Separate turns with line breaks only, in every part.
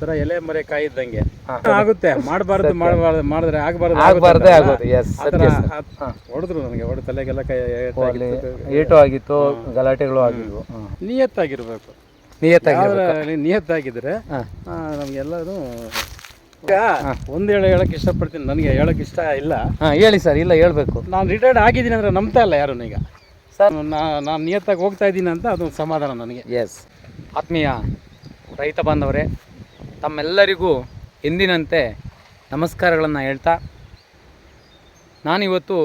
ತರ ಎಲೆ ಮರೆ ಕಾಯಿ ಇದ್ದಂಗೆ ಆಗುತ್ತೆ. ಮಾಡಬಾರ್ದು ಮಾಡಬಾರ್ದು ಮಾಡಿದ್ರೆ ಆಗಬಾರ್ದು
ಆಗಬಾರ್ದೇ ಆಗೋದು. ಎಸ್.
ಹೊಡೆದ್ರು ನನಗೆ ಹೊಡೆದು ತಲೆಗೆಲ್ಲ ಕೈ
ಏಟು ಆಗಿತ್ತು. ಗಲಾಟೆಗಳು ಆಗಿದ್ವು.
ನಿಯತ್ತಾಗಿರ್ಬೇಕು. ನಿಯತ್ತಾಗಿ ನಿಯತ್ತಾಗಿದ್ರೆ ನಮ್ಗೆಲ್ಲರೂ ಈಗ ಒಂದು ಹೇಳ ಹೇಳಕ್ ಇಷ್ಟಪಡ್ತೀನಿ. ನನಗೆ ಹೇಳಕ್ ಇಷ್ಟ ಇಲ್ಲ.
ಹಾ ಹೇಳಿ ಸರ್ ಇಲ್ಲ ಹೇಳ್ಬೇಕು.
ನಾನು ರಿಟೈರ್ಡ್ ಆಗಿದ್ದೀನಿ ಅಂದ್ರೆ ನಂಬ್ತಾ ಇಲ್ಲ ಯಾರು ಈಗ.
ಸರ್.
ನಾನು ನಿಯತ್ತಾಗಿ ಹೋಗ್ತಾ ಇದ್ದೀನಿ ಅಂತ ಅದೊಂದು ಸಮಾಧಾನ ನನಗೆ.
ಎಸ್ ಆತ್ಮೀಯ ರೈತ ಬಾಂಧವರೇ ತಮ್ಮೆಲ್ಲರಿಗೂ ಎಂದಿನಂತೆ ನಮಸ್ಕಾರಗಳನ್ನು ಹೇಳ್ತಾ, ನಾನಿವತ್ತು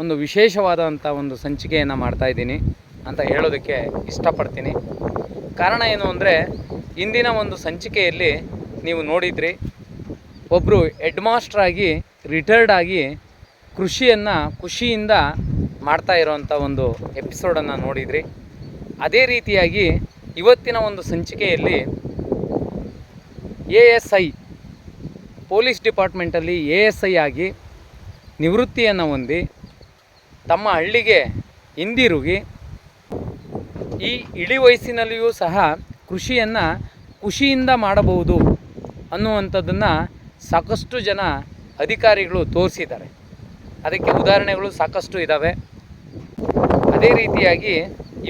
ಒಂದು ವಿಶೇಷವಾದಂಥ ಒಂದು ಸಂಚಿಕೆಯನ್ನು ಮಾಡ್ತಾಯಿದ್ದೀನಿ ಅಂತ ಹೇಳೋದಕ್ಕೆ ಇಷ್ಟಪಡ್ತೀನಿ. ಕಾರಣ ಏನು ಅಂದರೆ, ಇಂದಿನ ಒಂದು ಸಂಚಿಕೆಯಲ್ಲಿ ನೀವು ನೋಡಿದ್ರಿ ಒಬ್ಬರು ಹೆಡ್ ಮಾಸ್ಟರ್ ಆಗಿ ರಿಟೈರ್ಡ್ ಆಗಿ ಕೃಷಿಯನ್ನು ಖುಷಿಯಿಂದ ಮಾಡ್ತಾ ಇರೋವಂಥ ಒಂದು ಎಪಿಸೋಡನ್ನು ನೋಡಿದ್ರಿ. ಅದೇ ರೀತಿಯಾಗಿ ಇವತ್ತಿನ ಒಂದು ಸಂಚಿಕೆಯಲ್ಲಿ ಎ ಎಸ್ ಐ ಪೊಲೀಸ್ ಡಿಪಾರ್ಟ್ಮೆಂಟಲ್ಲಿ ಎ ಎಸ್ ಐ ಆಗಿ ನಿವೃತ್ತಿಯನ್ನು ಹೊಂದಿ ತಮ್ಮ ಹಳ್ಳಿಗೆ ಹಿಂದಿರುಗಿ ಈ ಇಳಿ ವಯಸ್ಸಿನಲ್ಲಿಯೂ ಸಹ ಕೃಷಿಯನ್ನು ಖುಷಿಯಿಂದ ಮಾಡಬಹುದು ಅನ್ನುವಂಥದ್ದನ್ನು ಸಾಕಷ್ಟು ಜನ ಅಧಿಕಾರಿಗಳು ತೋರಿಸಿದ್ದಾರೆ. ಅದಕ್ಕೆ ಉದಾಹರಣೆಗಳು ಸಾಕಷ್ಟು ಇದ್ದಾವೆ ಅದೇ ರೀತಿಯಾಗಿ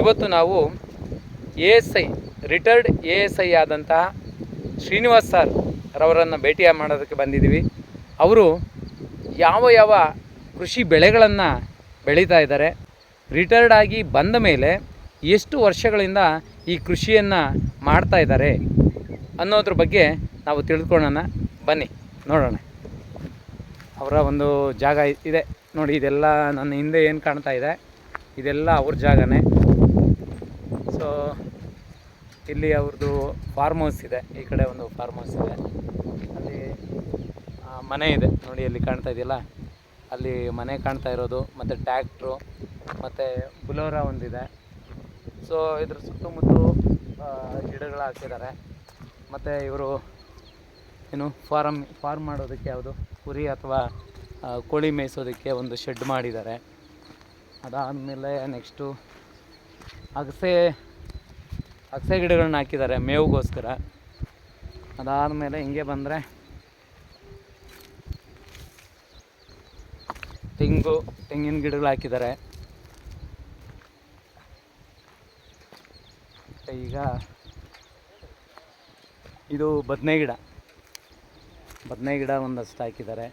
ಇವತ್ತು ನಾವು A S I retired A S I ಆದಂತಹ ಶ್ರೀನಿವಾಸ್ ಸರ್ ರವರನ್ನು ಭೇಟಿ ಮಾಡೋದಕ್ಕೆ ಬಂದಿದ್ದೀವಿ. ಅವರು ಯಾವ ಯಾವ ಕೃಷಿ ಬೆಳೆಗಳನ್ನು ಬೆಳೀತಾ ಇದ್ದಾರೆ ರಿಟೈರ್ಡ್ ಆಗಿ ಬಂದ ಮೇಲೆ ಎಷ್ಟು ವರ್ಷಗಳಿಂದ ಈ ಕೃಷಿಯನ್ನು ಮಾಡ್ತಾ ಇದ್ದಾರೆ ಅನ್ನೋದ್ರ ಬಗ್ಗೆ ನಾವು ತಿಳ್ಕೊಳ್ಳೋಣ. ಬನ್ನಿ, ನೋಡೋಣ. ಅವರ ಒಂದು ಜಾಗ ಇದೆ. ನೋಡಿ, ಇದೆಲ್ಲ ನನ್ನ ಹಿಂದೆ ಏನು ಕಾಣ್ತಾ ಇದೆ? ಇದೆಲ್ಲ ಅವ್ರ ಜಾಗನೇ. ಸೊ ಇಲ್ಲಿ ಅವ್ರದ್ದು ಫಾರ್ಮ್ ಹೌಸ್ ಇದೆ. ಈ ಕಡೆ ಒಂದು ಫಾರ್ಮ್ ಹೌಸ್ ಇದೆ. ಅಲ್ಲಿ ಮನೆ ಇದೆ. ನೋಡಿ ಅಲ್ಲಿ ಕಾಣ್ತಾ ಇದೆಯಲ್ಲ? ಅಲ್ಲಿ ಮನೆ ಕಾಣ್ತಾ ಇರೋದು, ಮತ್ತು ಟ್ಯಾಕ್ಟ್ರು ಮತ್ತು ಬುಲೋರ ಒಂದಿದೆ. ಸೊ ಇದ್ರ ಸುತ್ತಮುತ್ತ ಗಿಡಗಳು ಹಾಕಿದ್ದಾರೆ. ಮತ್ತು ಇವರು ಏನು ಫಾರಮ್ ಫಾರ್ಮ್ ಮಾಡೋದಕ್ಕೆ ಯಾವುದು? ಕುರಿ ಅಥವಾ ಕೋಳಿ ಮೇಯಿಸೋದಕ್ಕೆ ಒಂದು ಶೆಡ್ ಮಾಡಿದ್ದಾರೆ. ಅದಾದಮೇಲೆ ನೆಕ್ಸ್ಟು ಅಗಸೆ ಅಗಸೆ ಗಿಡಗಳನ್ನ ಹಾಕಿದ್ದಾರೆ ಮೇವಿಗೋಸ್ಕರ. ಅದಾದಮೇಲೆ ಹಿಂಗೆ ಬಂದರೆ ತೆಂಗು, ತೆಂಗಿನ ಗಿಡಗಳು ಹಾಕಿದ್ದಾರೆ. ಈಗ ಇದು ಬದನೆ ಗಿಡ. ಬದನೆ ಗಿಡ ಒಂದಷ್ಟು ಹಾಕಿದ್ದಾರೆ.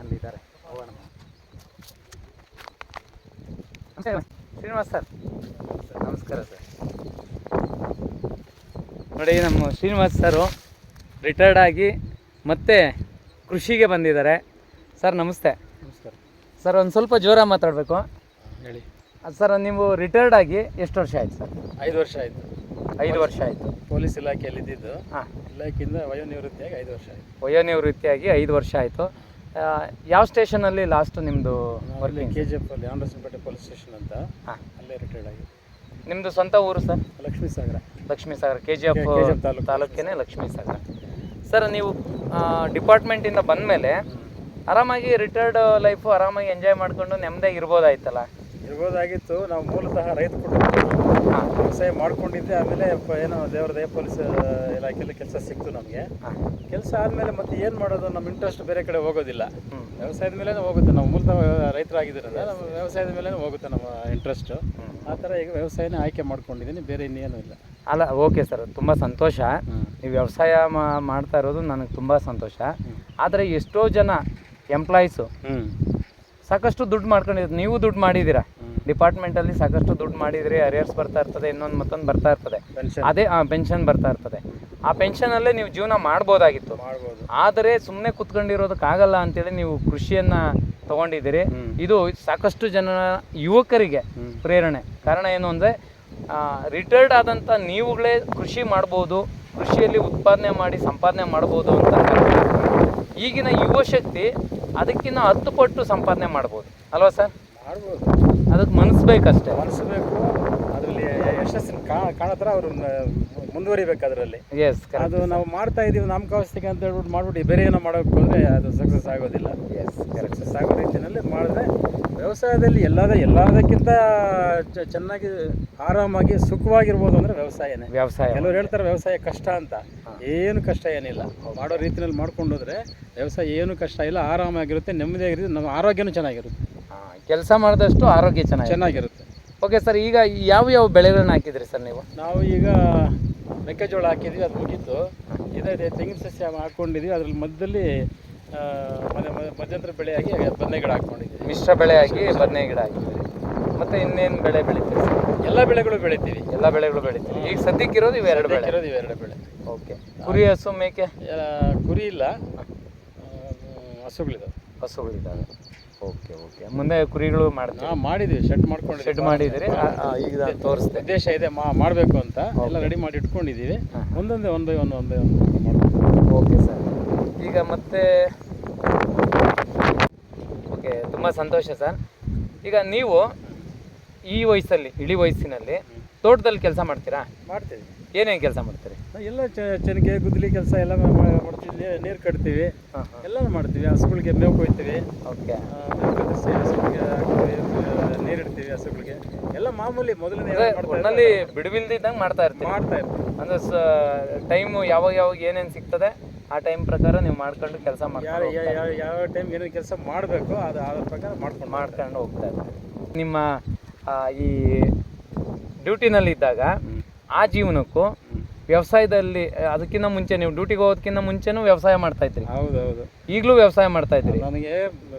ಅಲ್ಲಿದ್ದಾರೆ. ಶ್ರೀನಿವಾಸ್ ಸರ್. ನಮಸ್ಕಾರ ಸರ್. ನೋಡಿ ನಮ್ಮ ಶ್ರೀನಿವಾಸ್ ಸರು ರಿಟೈರ್ಡ್ ಆಗಿ ಮತ್ತೆ ಕೃಷಿಗೆ ಬಂದಿದ್ದಾರೆ. ಸರ್ ನಮಸ್ತೆ.
ನಮಸ್ಕಾರ.
ಸರ್ ಒಂದು ಸ್ವಲ್ಪ ಜೋರ ಮಾತಾಡಬೇಕು.
ಹೇಳಿ.
ಸರ್ ನೀವು ರಿಟೈರ್ಡ್ ಆಗಿ ಎಷ್ಟು ವರ್ಷ ಆಯ್ತು ಸರ್?
ಐದು ವರ್ಷ ಆಯಿತು.
ಐದು ವರ್ಷ ಆಯಿತು.
ಪೊಲೀಸ್ ಇಲಾಖೆಯಲ್ಲಿ ಇದ್ದಿದ್ದು
ಹಾಂ.
ಇಲಾಖೆಯಿಂದ ವಯೋನಿವೃತ್ತಿಯಾಗಿ ಐದು ವರ್ಷ ಆಯಿತು.
ವಯೋನಿವೃತ್ತಿಯಾಗಿ ಐದು ವರ್ಷ ಆಯಿತು. ಯಾವ ಸ್ಟೇಷನಲ್ಲಿ ಲಾಸ್ಟ್ ನಿಮ್ಮದು ವರ್ಕಿಂಗ್
ಕೆ ಜಿ ಎಫ್ ಅಲ್ಲಿ ಆನರಸನಪೇಟೆ ಪೊಲೀಸ್ ಸ್ಟೇಷನ್ ಅಂತ.
ಹಾಂ.
ಅಲ್ಲೇ ರಿಟೈರ್ಡ್ ಆಗಿ.
ನಿಮ್ಮದು ಸ್ವಂತ ಊರು sir?
Lakshmi Sagara.
Lakshmi Sagara K G F. ತಾಲೂಕೇನೆ Lakshmi Sagara sir ನೀವು ಡಿಪಾರ್ಟ್ಮೆಂಟಿಂದ ಬಂದ ಮೇಲೆ ಆರಾಮಾಗಿ ರಿಟೈರ್ಡ್ ಲೈಫು ಆರಾಮಾಗಿ ಎಂಜಾಯ್ ಮಾಡ್ಕೊಂಡು ನೆಮ್ಮದಿಯಾಗಿ ಇರ್ಬೋದಾಯ್ತಲ್ಲ?
ಇರ್ಬೋದಾಗಿತ್ತು. ನಾವು ಮೂಲತಃ ರೈತ ಕುಟುಂಬ ವ್ಯವಸಾಯ ಮಾಡ್ಕೊಂಡಿದ್ದೆ ಆಮೇಲೆ ಪ- ಏನೋ ದೇವರ ದಯ ಪೊಲೀಸ್ ಇಲಾಖೆಯಲ್ಲಿ ಕೆಲಸ ಸಿಕ್ತು ನಮಗೆ. ಕೆಲಸ ಆದಮೇಲೆ ಮತ್ತೆ ಏನು ಮಾಡೋದು ನಮ್ಮ ಇಂಟ್ರೆಸ್ಟ್ ಬೇರೆ ಕಡೆ ಹೋಗೋದಿಲ್ಲ. ವ್ಯವಸಾಯದ ಮೇಲೆ ಹೋಗುತ್ತೆ ನಾವು ಮೂಲತಃ ರೈತರಾಗಿದ್ದೀರಲ್ಲ ನಮ್ಮ ವ್ಯವಸಾಯದ ಮೇಲೆ ಹೋಗುತ್ತೆ ನಮ್ಮ ಇಂಟ್ರೆಸ್ಟು. ಆ ಥರ ಈಗ ವ್ಯವಸಾಯನೇ ಆಯ್ಕೆ ಮಾಡ್ಕೊಂಡಿದ್ದೀನಿ ಬೇರೆ ಇನ್ನೇನು ಇಲ್ಲ.
ಅಲ್ಲ ಓಕೆ ಸರ್ ತುಂಬ ಸಂತೋಷ. ನೀವು ವ್ಯವಸಾಯ ಮಾ- ಮಾಡ್ತಾ ಇರೋದು ನನಗೆ ತುಂಬ ಸಂತೋಷ. ಆದರೆ ಎಷ್ಟೋ ಜನ ಎಂಪ್ಲಾಯೀಸು
ಹ್ಞೂ
ಸಾಕಷ್ಟು ದುಡ್ಡು ಮಾಡ್ಕೊಂಡಿದ್ರು ನೀವು ದುಡ್ಡು ಮಾಡಿದ್ದೀರಾ. ಡಿಪಾರ್ಟ್ಮೆಂಟಲ್ಲಿ ಸಾಕಷ್ಟು ದುಡ್ಡು ಮಾಡಿದರೆ ಅರಿಯರ್ಸ್ ಬರ್ತಾ ಇರ್ತದೆ ಇನ್ನೊಂದು ಮತ್ತೊಂದು ಬರ್ತಾ ಇರ್ತದೆ. ಅದೇ ಪೆನ್ಷನ್ ಬರ್ತಾ ಇರ್ತದೆ. ಆ ಪೆನ್ಷನಲ್ಲೇ ನೀವು ಜೀವನ ಮಾಡ್ಬೋದಾಗಿತ್ತು.
ಮಾಡ್ಬೋದು.
ಆದರೆ ಸುಮ್ಮನೆ ಕುತ್ಕೊಂಡಿರೋದಕ್ಕಾಗಲ್ಲ ಅಂತೇಳಿ ನೀವು ಕೃಷಿಯನ್ನು ತಗೊಂಡಿದ್ದೀರಿ. ಇದು ಸಾಕಷ್ಟು ಜನ ಯುವಕರಿಗೆ ಪ್ರೇರಣೆ. ಕಾರಣ ಏನು ಅಂದರೆ ರಿಟೈರ್ಡ್ ಆದಂಥ ನೀವುಗಳೇ ಕೃಷಿ ಮಾಡ್ಬೋದು ಕೃಷಿಯಲ್ಲಿ ಉತ್ಪಾದನೆ ಮಾಡಿ ಸಂಪಾದನೆ ಮಾಡ್ಬೋದು ಅಂತ ಈಗಿನ ಯುವ ಶಕ್ತಿ ಅದಕ್ಕಿಂತ ಹತ್ತು ಪಟ್ಟು ಸಂಪಾದನೆ ಮಾಡ್ಬೋದು. ಅಲ್ವಾ ಸರ್?
ಮಾಡ್ಬೋದು
ಅದಕ್ಕೆ ಮನಸ್ಸು ಬೇಕಷ್ಟೇ.
ಮನಸ್ಸು ಬೇಕು. ಅದರಲ್ಲಿ ಯಶಸ್ಸಿನ ಕಾ ಕಾಣೋ ಥರ ಅವರು ಮುಂದುವರಿಬೇಕು ಅದರಲ್ಲಿ.
ಎಸ್
ಅದು ನಾವು ಮಾಡ್ತಾ ಇದೀವಿ ನಾಮಕಾವಸ್ಥೆಗೆ ಅಂತ ಹೇಳ್ಬಿಟ್ಟು ಮಾಡ್ಬಿಟ್ಟು ಬೇರೆ ಏನೋ ಮಾಡಬೇಕು ಹೋದರೆ ಅದು ಸಕ್ಸಸ್ ಆಗೋದಿಲ್ಲ.
ಎಸ್
ಸಕ್ಸಸ್ ಆಗೋ ರೀತಿಯಲ್ಲಿ ಮಾಡಿದ್ರೆ ವ್ಯವಸಾಯದಲ್ಲಿ ಎಲ್ಲದ ಎಲ್ಲದಕ್ಕಿಂತ ಚ- ಚೆನ್ನಾಗಿ ಆರಾಮಾಗಿ ಸುಖವಾಗಿರ್ಬೋದು ಅಂದರೆ ವ್ಯವಸಾಯನೇ.
ವ್ಯವಸಾಯ.
ಕೆಲವರು ಹೇಳ್ತಾರೆ ವ್ಯವಸಾಯ ಕಷ್ಟ ಅಂತ. ಏನು ಕಷ್ಟ ಏನಿಲ್ಲ. ಮಾಡೋ ರೀತಿಯಲ್ಲಿ ಮಾಡ್ಕೊಂಡೋದ್ರೆ ವ್ಯವಸಾಯ ಏನು ಕಷ್ಟ ಇಲ್ಲ ಆರಾಮಾಗಿರುತ್ತೆ ನೆಮ್ಮದಿಯಾಗಿರುತ್ತೆ ನಮ್ಮ ಆರೋಗ್ಯನೂ ಚೆನ್ನಾಗಿರುತ್ತೆ.
ಕೆಲಸ ಮಾಡಿದಷ್ಟು ಆರೋಗ್ಯ ಚೆನ್ನಾಗಿ
ಚೆನ್ನಾಗಿರುತ್ತೆ.
ಓಕೆ ಸರ್ ಈಗ ಯಾವ ಯಾವ ಬೆಳೆಗಳನ್ನ ಹಾಕಿದ್ರಿ ಸರ್ ನೀವು?
ನಾವು ಈಗ ಮೆಕ್ಕೆಜೋಳ ಹಾಕಿದ್ವಿ ಅದು ಮುಗೀತು. ಇದೆ ತೆಂಗಿನ ಸಸ್ಯ ಹಾಕೊಂಡಿದ್ವಿ ಅದ್ರಲ್ಲಿ ಮಧ್ಯದಲ್ಲಿ ಆ, ಮನೆ ಮನೆ- ಮಧ್ಯಂತರ ಬೆಳೆಯಾಗಿ ಬದನೆ ಗಿಡ ಹಾಕ್ಕೊಂಡಿದ್ವಿ
ಮಿಶ್ರ ಬೆಳೆ ಹಾಕಿ ಬದನೆ ಗಿಡ ಹಾಕಿದ್ರಿ. ಮತ್ತೆ ಇನ್ನೇನು ಬೆಳೆ ಬೆಳಿತೀವಿ ಸರ್
ಎಲ್ಲ ಬೆಳೆಗಳು ಬೆಳಿತೀವಿ.
ಎಲ್ಲ ಬೆಳೆಗಳು ಬೆಳಿತೀವಿ ಈಗ ಸದ್ಯಕ್ಕಿರೋದು ಇವೆರಡು ಬೆಳೆ.
ಇರೋದು ಇವೆರಡು ಬೆಳೆ.
ಓಕೆ ಕುರಿ ಹಸು ಮೇಕೆ?
ಕುರಿ ಇಲ್ಲ. ಆ, ಹಸುಗಳಿದಾವೆ.
ಹಸುಗಳಿದ್ದಾವೆ ಓಕೆ ಓಕೆ. ಮುಂದೆ ಕುರಿಗಳು ಮಾಡ್ತೀವಿ.
ಹಾಂ ಮಾಡಿದ್ದೀವಿ. ಸೆಟ್ ಮಾಡ್ಕೊಂಡು
ಶೆಡ್ ಮಾಡಿದಿರಿ ಈಗ ತೋರಿಸ್ದೆ
ಉದ್ದೇಶ ಇದೆ ಮಾ ಮಾಡಬೇಕು ಅಂತ. ಎಲ್ಲ ರೆಡಿ ಮಾಡಿ ಇಟ್ಕೊಂಡಿದ್ದೀವಿ. ಒಂದೊಂದೇ ಒಂದು ಒಂದು ಒಂದೇ ಒಂದು
ಓಕೆ ಸರ್. ಈಗ ಮತ್ತೆ ಓಕೆ ತುಂಬ ಸಂತೋಷ ಸರ್. ಈಗ ನೀವು ಈ ವಯಸ್ಸಲ್ಲಿ ಇಳಿ ವಯಸ್ಸಿನಲ್ಲಿ ತೋಟದಲ್ಲಿ ಕೆಲಸ ಮಾಡ್ತೀರಾ?
ಮಾಡ್ತೀವಿ.
ಏನೇನು ಕೆಲಸ ಮಾಡ್ತೀರಿ?
ಎಲ್ಲ ಚ- ಗುದ್ಲಿ ಗುದ್ದಲಿ ಕೆಲಸ ಎಲ್ಲ ಮಾಡ್ತೀವಿ ನೀರು ಕಟ್ತೀವಿ. ಎಲ್ಲನೂ ಮಾಡ್ತೀವಿ. ಹಸುಗಳಿಗೆ ಮೇವು ಕೊಯ್ತೀವಿ.
ಓಕೆ.
ನೀರಿಡ್ತೀವಿ ಹಸುಗಳಿಗೆ ಎಲ್ಲ ಮಾಮೂಲಿ ಮೊದಲನೇ
ಒಟ್ಟಿನಲ್ಲಿ ಬಿಡುವಿಲ್ದಿದ್ದಂಗೆ ಮಾಡ್ತಾ ಇರ್ತೀವಿ
ಮಾಡ್ತಾ ಇರ್ತೀವಿ.
ಅಂದ್ರೆ ಟೈಮು ಯಾವಾಗ ಯಾವಾಗ ಏನೇನು ಸಿಗ್ತದೆ ಆ ಟೈಮ್ ಪ್ರಕಾರ ನೀವು ಮಾಡ್ಕೊಂಡು ಕೆಲಸ
ಮಾಡ್ತಾರೆ ಯಾವ ಟೈಮ್ ಏನೇನು ಕೆಲಸ ಮಾಡಬೇಕು ಅದು ಅದ್ರ ಪ್ರಕಾರ ಮಾಡ್ಕೊಂಡು
ಮಾಡ್ಕೊಂಡು ಹೋಗ್ತಾ ಇರ್ತೀವಿ ನಿಮ್ಮ ಈ ಡ್ಯೂಟಿನಲ್ಲಿದ್ದಾಗ ಆ ಜೀವನಕ್ಕೂ ವ್ಯವಸಾಯದಲ್ಲಿ ಅದಕ್ಕಿಂತ ಮುಂಚೆ ನೀವು ಡ್ಯೂಟಿಗೆ ಹೋಗೋದಕ್ಕಿಂತ ಮುಂಚೆನೂ ವ್ಯವಸಾಯ ಮಾಡ್ತಾ ಇದ್ರಿ.
ಹೌದು
ಈಗಲೂ ವ್ಯವಸಾಯ ಮಾಡ್ತಾ ಇದ್ರಿ.
ನನಗೆ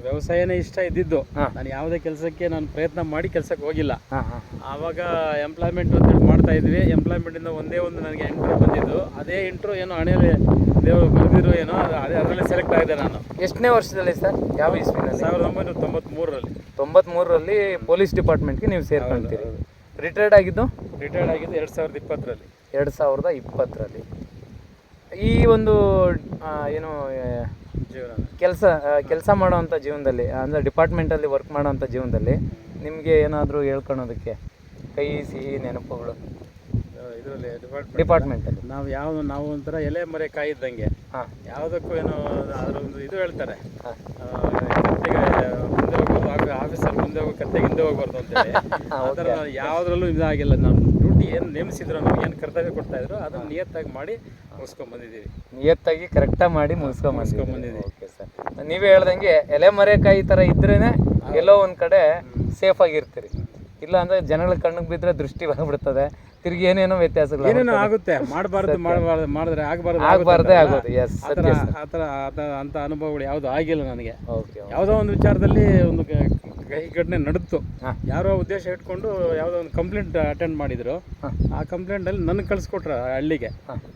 ವ್ಯವಸಾಯನೇ ಇಷ್ಟ ಇದ್ದಿದ್ದು. ನಾನು ಯಾವುದೇ ಕೆಲಸಕ್ಕೆ ನಾನು ಪ್ರಯತ್ನ ಮಾಡಿ ಕೆಲಸಕ್ಕೆ ಹೋಗಿಲ್ಲ. ಆವಾಗ ಎಂಪ್ಲಾಯ್ಮೆಂಟ್ ಅಂತೇಳಿ ಮಾಡ್ತಾ ಇದ್ವಿ. ಎಂಪ್ಲಾಯ್ಮೆಂಟಿಂದ ಒಂದೇ ಒಂದು ನನಗೆ ಎಂಟ್ರಿ ಬಂದಿದ್ದು. ಅದೇ ಇಂಟ್ರೋ ಏನೋ ಹಣೆಯಲ್ಲಿ ದೇವರು ಬರೆದಿರೋ ಏನೋ ಅದು ಅದೇ ಅದರಲ್ಲಿ ಸೆಲೆಕ್ಟ್ ಆಗಿದೆ ನಾನು.
ಎಷ್ಟನೇ ವರ್ಷದಲ್ಲಿ ಸರ್? ಯಾವ ಇಸ್ವಿನಲ್ಲಿ?
ಸಾವಿರದ ಒಂಬೈನೂರ ತೊಂಬತ್ಮೂರರಲ್ಲಿ.
ತೊಂಬತ್ಮೂರರಲ್ಲಿ ಪೊಲೀಸ್ ಡಿಪಾರ್ಟ್ಮೆಂಟ್ಗೆ ನೀವು ಸೇರ್ಕೊಂತೀರಿ. ರಿಟೈರ್ಡ್ ಆಗಿದ್ದು?
ರಿಟೈರ್ಡ್ ಆಗಿದ್ದು ಎರಡು ಸಾವಿರದ ಇಪ್ಪತ್ತರಲ್ಲಿ.
ಎರಡು ಸಾವಿರದ ಇಪ್ಪತ್ತರಲ್ಲಿ. ಈ ಒಂದು ಏನು
ಜೀವನ.
ಕೆಲಸ ಕೆಲಸ ಮಾಡೋವಂಥ ಜೀವನದಲ್ಲಿ ಅಂದರೆ ಡಿಪಾರ್ಟ್ಮೆಂಟಲ್ಲಿ ವರ್ಕ್ ಮಾಡೋವಂಥ ಜೀವನದಲ್ಲಿ ನಿಮಗೆ ಏನಾದರೂ ಹೇಳ್ಕೊಳೋದಕ್ಕೆ ಕೈ ಸಿಹಿ ನೆನಪುಗಳು?
ಇದರಲ್ಲಿ ಡಿಪಾರ್ಟ್ಮೆಂಟ್
ಡಿಪಾರ್ಟ್ಮೆಂಟಲ್ಲಿ.
ನಾವು ಯಾವ ನಾವು ಒಂಥರ ಎಲೆ ಮರೆ ಕಾಯಿ ಇದ್ದಂಗೆ.
ಹಾಂ.
ಯಾವುದಕ್ಕೂ ಏನೋ ಅದರ ಒಂದು ಇದು ಹೇಳ್ತಾರೆ. ಮುಂದೆ ಹೋಗೋ ಆಫೀಸರ್ ಮುಂದೆ ಹೋಗಿ ಕತ್ತೆಗೆ ಹಿಂದೆ ಹೋಗ್ಬಾರ್ದು ಅಂತೇಳಿ. ಆ ಥರ ಯಾವುದ್ರಲ್ಲೂ ಇದಾಗಿಲ್ಲ. ಡ್ಯೂಟಿ ಏನು ನೇಮಿಸಿದ್ರು ನಮ್ಗೆ ಏನು ಕರ್ತವ್ಯ ಕೊಡ್ತಾ ಇದ್ರು ಅದನ್ನು ನಿಯತ್ತಾಗಿ ಮಾಡಿ ಮುಗಿಸ್ಕೊಂಡ್ ಬಂದಿದ್ದೀವಿ.
ನಿಯತ್ತಾಗಿ ಕರೆಕ್ಟಾಗಿ ಮಾಡಿ ಮುಗಿಸ್ಕೊಂಬಂದಿದ್ದೀವಿ
ಮುಗಿಸ್ಕೊಂಬಂದಿದ್ದೀವಿ.
ಓಕೆ ಸರ್ ನೀವೇ ಹೇಳ್ದಂಗೆ ಎಲೆ ಮರೆಕಾಯಿ ಥರ ಇದ್ರೇ ಎಲ್ಲೋ ಒಂದು ಕಡೆ ಸೇಫ್ ಆಗಿರ್ತೀರಿ. ಇಲ್ಲ ಅಂದ್ರೆ ಜನಗಳ ಕಣ್ಣಿಗೆ ಬಿದ್ದರೆ ದೃಷ್ಟಿ ಬಂದ್ಬಿಡ್ತದೆ. ತಿರ್ಗಿ ಏನೇನೋ ವ್ಯತ್ಯಾಸಗಳು
ಏನೇನೋ ಆಗುತ್ತೆ. ಮಾಡಬಾರ್ದು ಮಾಡಬಾರ್ದು ಮಾಡಿದ್ರೆ ಆಗಬಾರ್ದು
ಆಗಬಾರ್ದೇ ಆಗೋದು. ಎಸ್
ಆ ಥರ ಆ ಥರ ಅಂಥ ಅನುಭವಗಳು ಯಾವುದೂ ಆಗಿಲ್ಲ ನನಗೆ.
ಓಕೆ
ಯಾವುದೋ ಒಂದು ವಿಚಾರದಲ್ಲಿ ಒಂದು ಕ- ಘಟನೆ ನಡೆದು
ಹಾಂ.
ಯಾರೋ ಉದ್ದೇಶ ಇಟ್ಕೊಂಡು ಯಾವುದೋ ಒಂದು ಕಂಪ್ಲೇಂಟ್ ಅಟೆಂಡ್ ಮಾಡಿದ್ರು. ಆ ಕಂಪ್ಲೇಂಟಲ್ಲಿ ನನಗೆ ಕಳಿಸ್ಕೊಟ್ರು ಹಳ್ಳಿಗೆ.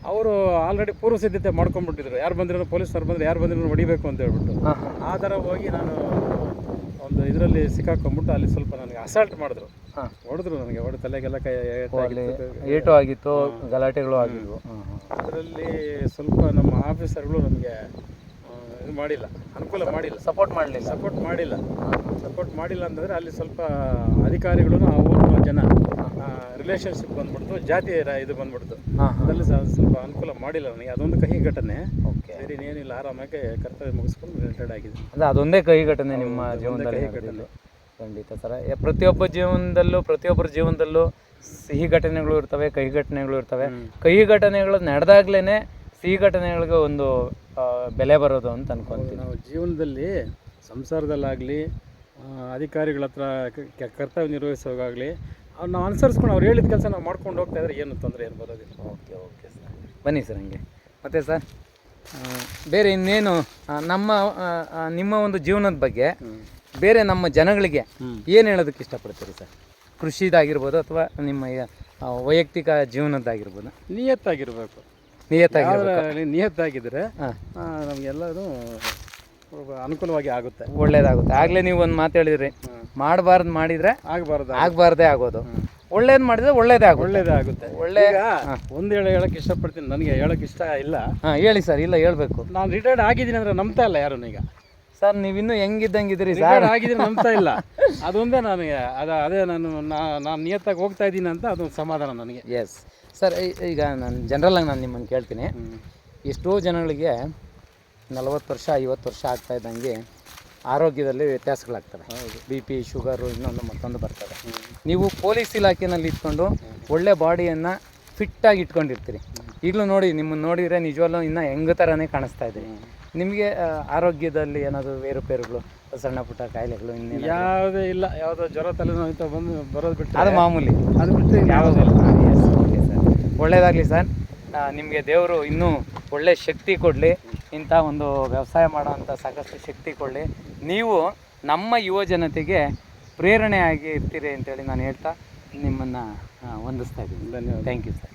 ಅವರು ಆಲ್ರೆಡಿ ಪೂರ್ವ ಸಿದ್ಧತೆ ಮಾಡ್ಕೊಂಡ್ಬಿಟ್ಟಿದ್ರು. ಯಾರು ಪೊಲೀಸ್ ಅವ್ರು ಬಂದ್ರೆ ಯಾರು ಬಂದ್ರು ಹೊಡಿಬೇಕು ಅಂತ ಹೇಳ್ಬಿಟ್ಟು. ಆ ಥರ ಹೋಗಿ ನಾನು ಒಂದು ಇದರಲ್ಲಿ ಸಿಕ್ಕಾಕೊಂಡ್ಬಿಟ್ಟು ಅಲ್ಲಿ ಸ್ವಲ್ಪ ನನಗೆ ಅಸಾಲ್ಟ್ ಮಾಡಿದ್ರು.
ಹಾಂ.
ಹೊಡೆದ್ರು ನನಗೆ ಹೊಡೆ ತಲೆಗೆಲ್ಲ ಕೈ
ಏಟು ಆಗಿತ್ತು. ಗಲಾಟೆಗಳು ಆಗಿದ್ವು.
ಅದರಲ್ಲಿ ಸ್ವಲ್ಪ ನಮ್ಮ ಆಫೀಸರ್ಗಳು ನಮಗೆ ಇದು ಮಾಡಿಲ್ಲ. ಅನುಕೂಲ ಮಾಡಿಲ್ಲ.
ಸಪೋರ್ಟ್ ಮಾಡಲಿಲ್ಲ.
ಸಪೋರ್ಟ್ ಮಾಡಿಲ್ಲ. ಸಪೋರ್ಟ್ ಮಾಡಿಲ್ಲ ಅಂತಂದರೆ ಅಲ್ಲಿ ಸ್ವಲ್ಪ ಅಧಿಕಾರಿಗಳು ಅವ್ರ ಜನ ರಿಲೇಷನ್ಶಿಪ್ ಬಂದ್ಬಿಡ್ತು ಜಾತಿ ರ- ಇದು ಬಂದ್ಬಿಡ್ತು. ಅದರಲ್ಲಿ ಸ- ಸ್ವಲ್ಪ ಅನುಕೂಲ ಮಾಡಿಲ್ಲ ನನಗೆ. ಅದೊಂದು ಕಹಿ ಘಟನೆ.
ಓಕೆ.
ಸರಿ ಏನಿಲ್ಲ ಆರಾಮಾಗಿ ಕರ್ತವ್ಯ ಮುಗಿಸ್ಕೊಂಡು ರಿಟೈರ್ಡ್ ಆಗಿದೆ
ಅಂದ್ರೆ ಅದೊಂದೇ ಕಹಿ ಘಟನೆ ನಿಮ್ಮ
ಅದೊಂದೇ
ಜೀವನದಲ್ಲಿ
ಕಹಿ
ನಡೆದಿದ್ದು. ಖಂಡಿತ ಸರ್. ಪ್ರತಿಯೊಬ್ಬ ಜೀವನದಲ್ಲೂ ಪ್ರತಿಯೊಬ್ಬರ ಜೀವನದಲ್ಲೂ ಸಿಹಿ ಘಟನೆಗಳು ಇರ್ತವೆ ಕಹಿ ಘಟನೆಗಳು ಇರ್ತವೆ.
ಹ್ಮ್.
ಕಹಿ ಘಟನೆಗಳು ನಡೆದಾಗ್ಲೇ ಸಿಹಿ ಘಟನೆಗಳಿಗೆ ಒಂದು ಆ, ಬೆಲೆ ಬರೋದು ಅಂತ ಅನ್ಕೊಂತೀನಿ.
ನಾವು ಜೀವನದಲ್ಲಿ ಸಂಸಾರದಲ್ಲಾಗಲಿ ಅಧಿಕಾರಿಗಳ ಹತ್ರ ಕ- ಕ- ಕರ್ತವ್ಯ ನಿರ್ವಹಿಸುವಾಗಲಿ ನಾವು ಅನುಸರಿಸ್ಕೊಂಡು ಅವ್ರು ಹೇಳಿದ ಕೆಲಸ ನಾವು ಮಾಡ್ಕೊಂಡು ಹೋಗ್ತಾ ಇದ್ರೆ ಏನು ತೊಂದರೆ ಏನು ಬರೋದಿಲ್ಲ.
Okay okay sir. ಬನ್ನಿ ಸರ್ ಹಂಗೆ. ಮತ್ತೆ ಸರ್ ಬೇರೆ ಇನ್ನೇನು ನಮ್ಮ ನಿಮ್ಮ ಒಂದು ಜೀವನದ ಬಗ್ಗೆ ಬೇರೆ ನಮ್ಮ ಜನಗಳಿಗೆ ಏನು ಹೇಳೋದಕ್ಕೆ ಇಷ್ಟಪಡ್ತೀರಿ ಸರ್? ಕೃಷಿದಾಗಿರ್ಬೋದು ಅಥವಾ ನಿಮ್ಮ ವೈಯಕ್ತಿಕ ಜೀವನದ್ದಾಗಿರ್ಬೋದು.
ನಿಯತ್ತಾಗಿರ್ಬೇಕು. ನಿಯತ್ತಾಗಿ
ನಿಯತ್ತಾಗಿದ್ದರೆ
ನಮಗೆಲ್ಲರೂ ಅನುಕೂಲವಾಗಿ ಆಗುತ್ತೆ.
ಒಳ್ಳೇದಾಗುತ್ತೆ. ಆಗಲೇ ನೀವು ಒಂದು ಮಾತು ಹೇಳಿದ್ರಿ. ಮಾಡಬಾರ್ದು ಮಾಡಿದರೆ
ಆಗಬಾರ್ದು
ಆಗಬಾರ್ದೇ ಆಗೋದು. ಒಳ್ಳೇದು ಮಾಡಿದ್ರೆ ಒಳ್ಳೇದೇ ಆಗೋದು
ಒಳ್ಳೇದೇ ಆಗುತ್ತೆ.
ಒಳ್ಳೆ
ಒಂದು ಹೇಳ ಹೇಳಕ್ ಇಷ್ಟಪಡ್ತೀನಿ. ನನಗೆ ಹೇಳಕ್ ಇಷ್ಟ ಇಲ್ಲ.
ಹಾಂ ಹೇಳಿ ಸರ್. ಇಲ್ಲ ಹೇಳಬೇಕು.
ನಾನು ರಿಟೈರ್ಡ್ ಆಗಿದ್ದೀನಿ ಅಂದ್ರೆ ನಂಬ್ತಾ ಇಲ್ಲ ಯಾರು ಈಗ.
ಸರ್ ನೀವಿನ್ನೂ ಹೆಂಗಿದ್ದಂಗಿದ್ದೀರಿ ಸರ್?
ರಿಟೈರ್ಡ್ ಆಗಿದ್ದೀನಿ ನಂಬ್ತಾ ಇಲ್ಲ. ಅದೊಂದೇ ನನಗೆ. ಅದ ಅದೇ ನಾನು ನಾನು ನಿಯತ್ತಾಗಿ ಹೋಗ್ತಾ ಇದ್ದೀನಿ ಅಂತ ಅದೊಂದು ಸಮಾಧಾನ ನನಗೆ.
ಎಸ್ ಸರ್ ಈಗ ನಾನು ಜನರಲ್ಲಾಗಿ ನಾನು ನಿಮ್ಮನ್ನು ಕೇಳ್ತೀನಿ. ಎಷ್ಟೋ ಜನಗಳಿಗೆ ನಲವತ್ತು ವರ್ಷ ಐವತ್ತು ವರ್ಷ ಆಗ್ತಾ ಇದ್ದಂಗೆ ಆರೋಗ್ಯದಲ್ಲಿ ವ್ಯತ್ಯಾಸಗಳಾಗ್ತವೆ.
ಹೌದು.
ಬಿ ಪಿ ಶುಗರು ಇನ್ನೊಂದು ಮತ್ತೊಂದು ಬರ್ತವೆ ನೀವು ಪೊಲೀಸ್ ಇಲಾಖೆನಲ್ಲಿ ಇಟ್ಕೊಂಡು ಒಳ್ಳೆ ಬಾಡಿಯನ್ನು ಫಿಟ್ಟಾಗಿ ಇಟ್ಕೊಂಡಿರ್ತೀರಿ. ಈಗಲೂ ನೋಡಿ ನಿಮ್ಮನ್ನು ನೋಡಿದರೆ ನಿಜವಲ್ಲೂ ಇನ್ನೂ ಹೆಂಗ ಥರನೇ ಕಾಣಿಸ್ತಾ ಇದೆ. ನಿಮಗೆ ಆರೋಗ್ಯದಲ್ಲಿ ಏನಾದರೂ ಏರುಪೇರುಗಳು ಸಣ್ಣ ಪುಟ್ಟ ಕಾಯಿಲೆಗಳು ಇನ್ನೇನು
ಯಾವುದೇ ಇಲ್ಲ. ಯಾವುದೋ ಜ್ವರ ತಲೆನೋವು ಇಂಥ ಬಂದು ಬರೋದು ಬಿಟ್ಟು
ಅದು ಮಾಮೂಲಿ.
ಅದು ಬಿಟ್ಟು
ಯಾವುದಿಲ್ಲ ಓಕೆ ಸರ್ ಒಳ್ಳೆಯದಾಗಲಿ ಸರ್ ನಿಮಗೆ ದೇವರು ಇನ್ನೂ ಒಳ್ಳೆ ಶಕ್ತಿ ಕೊಡಲಿ. ಇಂಥ ಒಂದು ವ್ಯವಸಾಯ ಮಾಡೋವಂಥ ಸಾಕಷ್ಟು ಶಕ್ತಿ ಕೊಡಲಿ. ನೀವು ನಮ್ಮ ಯುವ ಜನತೆಗೆ ಪ್ರೇರಣೆಯಾಗಿ ಇರ್ತೀರಿ ಅಂತೇಳಿ ನಾನು ಹೇಳ್ತಾ ನಿಮ್ಮನ್ನು ವಂದಿಸ್ತಾ ಇದ್ದೀನಿ.
ಧನ್ಯವಾದ.
Thank you sir